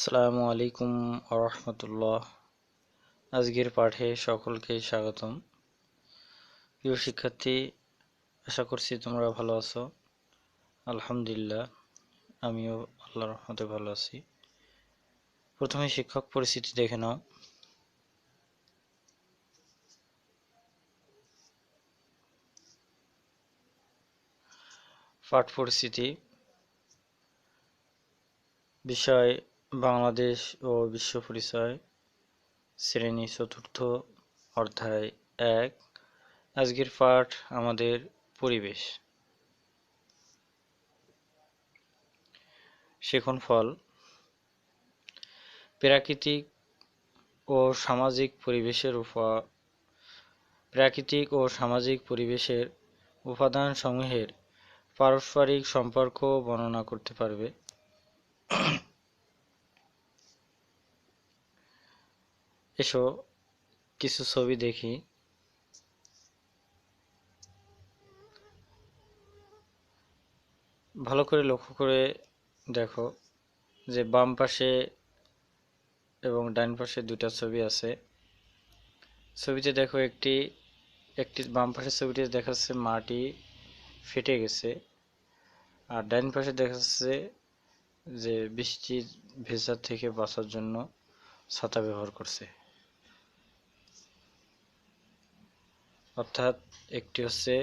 আসসালামু আলাইকুম আরহামতুল্লাহ। আজকের পাঠে সকলকে স্বাগতম। প্রিয় শিক্ষার্থী, আশা করছি তোমরা ভালো আছো। আলহামদুলিল্লাহ, আমিও আল্লাহ রহমতে ভালো আছি। প্রথমে শিক্ষক পরিস্থিতি দেখে নাও। পাঠ পরিস্থিতি। বিষয় বাংলাদেশ ও বিশ্ব পরিচয় শ্রেণি চতুর্থ অধ্যায় এক। আজকের পাঠ আমাদের পরিবেশ। শেখন ফল। প্রাকৃতিক ও সামাজিক পরিবেশের উপা প্রাকৃতিক ও সামাজিক পরিবেশের উপাদান সমূহের পারস্পরিক সম্পর্ক বর্ণনা করতে পারবে। এসো, কিছু ছবি দেখি। ভালো করে লক্ষ্য করে দেখো যে বাম পাশে এবং ডান পাশে দুটা ছবি আছে। ছবিতে দেখো একটি একটি বাম পাশের ছবিতে দেখা যাচ্ছে মাটি ফেটে গেছে আর ডান পাশে দেখা যাচ্ছে যে বৃষ্টির ভেজা থেকে বাঁচার জন্য ছাতা ব্যবহার করছে। অর্থাৎ একটি হচ্ছে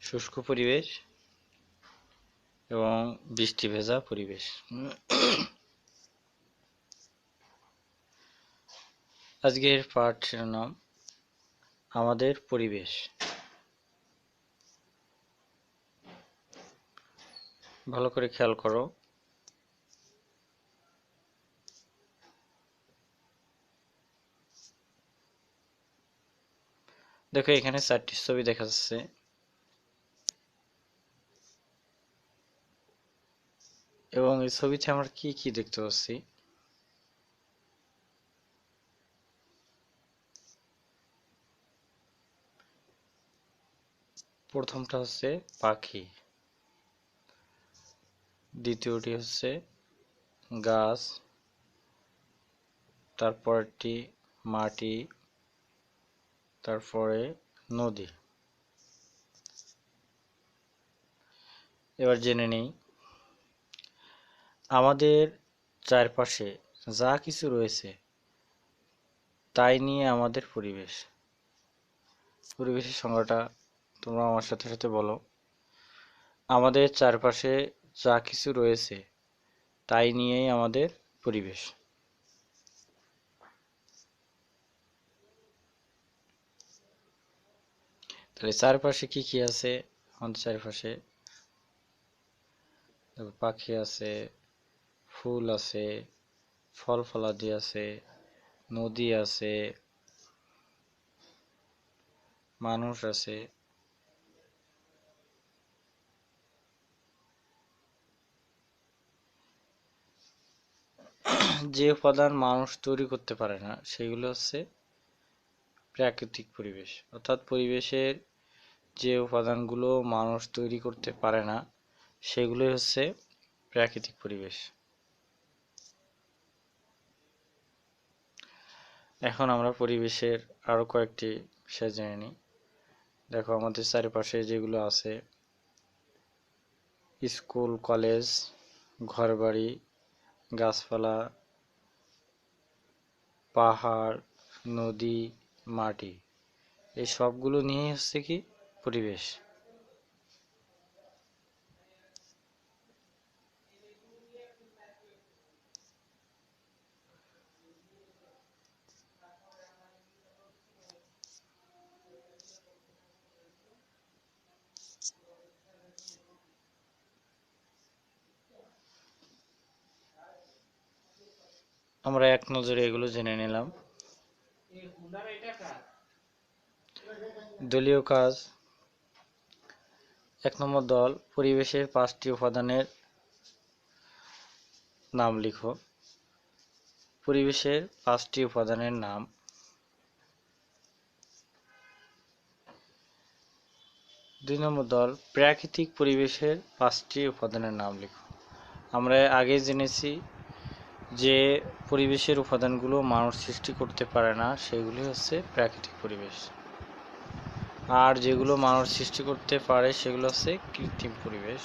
শুষ্ক পরিবেশ এবং বৃষ্টি ভেজা পরিবেশ। আজকের পাঠ শিরোনাম আমাদের পরিবেশ। ভালো করে খেয়াল করো। দেখো, এখানে চারটি ছবি দেখা যাচ্ছে। এবং এই ছবিতে আমরা কি কি দেখতে পাচ্ছি? প্রথমটা হচ্ছে পাখি। দ্বিতীয়টি হচ্ছে গাছ। তারপরটি মাটি। তারপরে নদী। এবার জেনে নেই। আমাদের চারপাশে যা কিছু রয়েছে, তাই নিয়ে আমাদের পরিবেশ। পরিবেশের সংজ্ঞাটা তোমরা আমার সাথে সাথে বলো। আমাদের চারপাশে যা কিছু রয়েছে, তাই নিয়েই আমাদের পরিবেশ। তাহলে চারপাশে কি কি আছে? আমাদের চারপাশে পাখি আছে, ফুল আছে ফল ফলাদি আছে, নদী আছে, মানুষ আছে। যে উপাদান মানুষ তৈরি করতে পারে না, সেগুলো হচ্ছে প্রাকৃতিক পরিবেশ। অর্থাৎ পরিবেশের যে উপাদানগুলো মানুষ তৈরি করতে পারে না, সেগুলোই হচ্ছে প্রাকৃতিক পরিবেশ। এখন আমরা পরিবেশের আরও কয়েকটি বিষয় জেনে নিই। দেখো, আমাদের চারিপাশে যেগুলো আছে, স্কুল, কলেজ, ঘরবাড়ি, গাছপালা, পাহাড়, নদী, মাটি, এই সবগুলো নিয়েই হচ্ছে কি পরিবেশ। আমরা এক নজরে এগুলো জেনে নিলাম। দলীয় কাজ এক নম্বর দল, পরিবেশের পাঁচটি উপাদানের নাম লিখো। পরিবেশের পাঁচটি উপাদানের নাম। দুই নম্বর দল, প্রাকৃতিক পরিবেশের পাঁচটি উপাদানের নাম লিখো। আমরা আগে জেনেছি যে পরিবেশের উপাদানগুলো মানুষ সৃষ্টি করতে পারে না, সেগুলি হচ্ছে প্রাকৃতিক পরিবেশ। আর যেগুলো মানুষ সৃষ্টি করতে পারে, সেগুলো হচ্ছে কৃত্রিম পরিবেশ।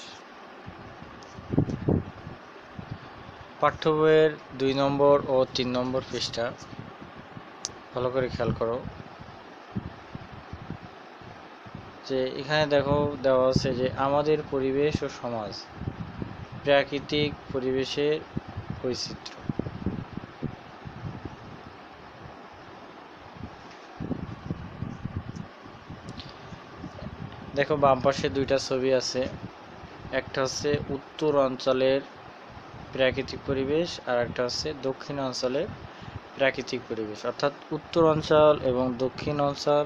পাঠ্য বইয়ের দুই নম্বর ও তিন নম্বর পৃষ্ঠা, ভালো করে খেয়াল করো। যে এখানে দেখো, দেওয়া আছে যে আমাদের পরিবেশ ও সমাজ প্রাকৃতিক পরিবেশের বৈচিত্র্য। দেখো বাম পাশে দুইটা ছবি আছে। একটা হচ্ছে উত্তর অঞ্চলের প্রাকৃতিক পরিবেশ আর একটা হচ্ছে দক্ষিণ অঞ্চলের প্রাকৃতিক পরিবেশ। অর্থাৎ উত্তর অঞ্চল এবং দক্ষিণ অঞ্চল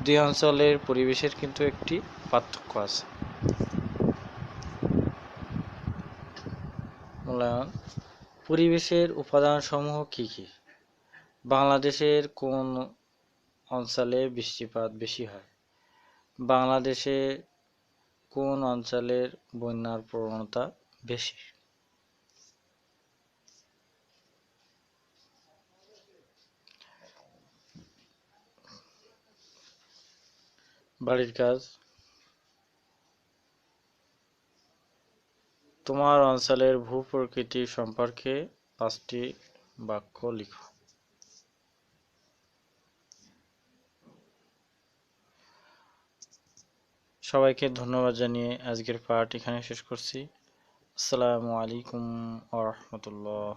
দুই অঞ্চলের পরিবেশের কিন্তু একটি পার্থক্য আছে। মূল্যায়ন। পরিবেশের উপাদানসমূহ কি কি? বাংলাদেশের কোন অঞ্চলে বৃষ্টিপাত বেশি হয়? বাংলাদেশে কোন অঞ্চলের বন্যার প্রবণতা বেশি? বাড়ির কাজ। তোমার অঞ্চলের ভূপ্রকৃতি সম্পর্কে পাঁচটি বাক্য লিখো। সবাইকে ধন্যবাদ জানিয়ে আজকের পাঠ এখানে শেষ করছি। আসসালামু আলাইকুম আ রহমতুল্লাহ।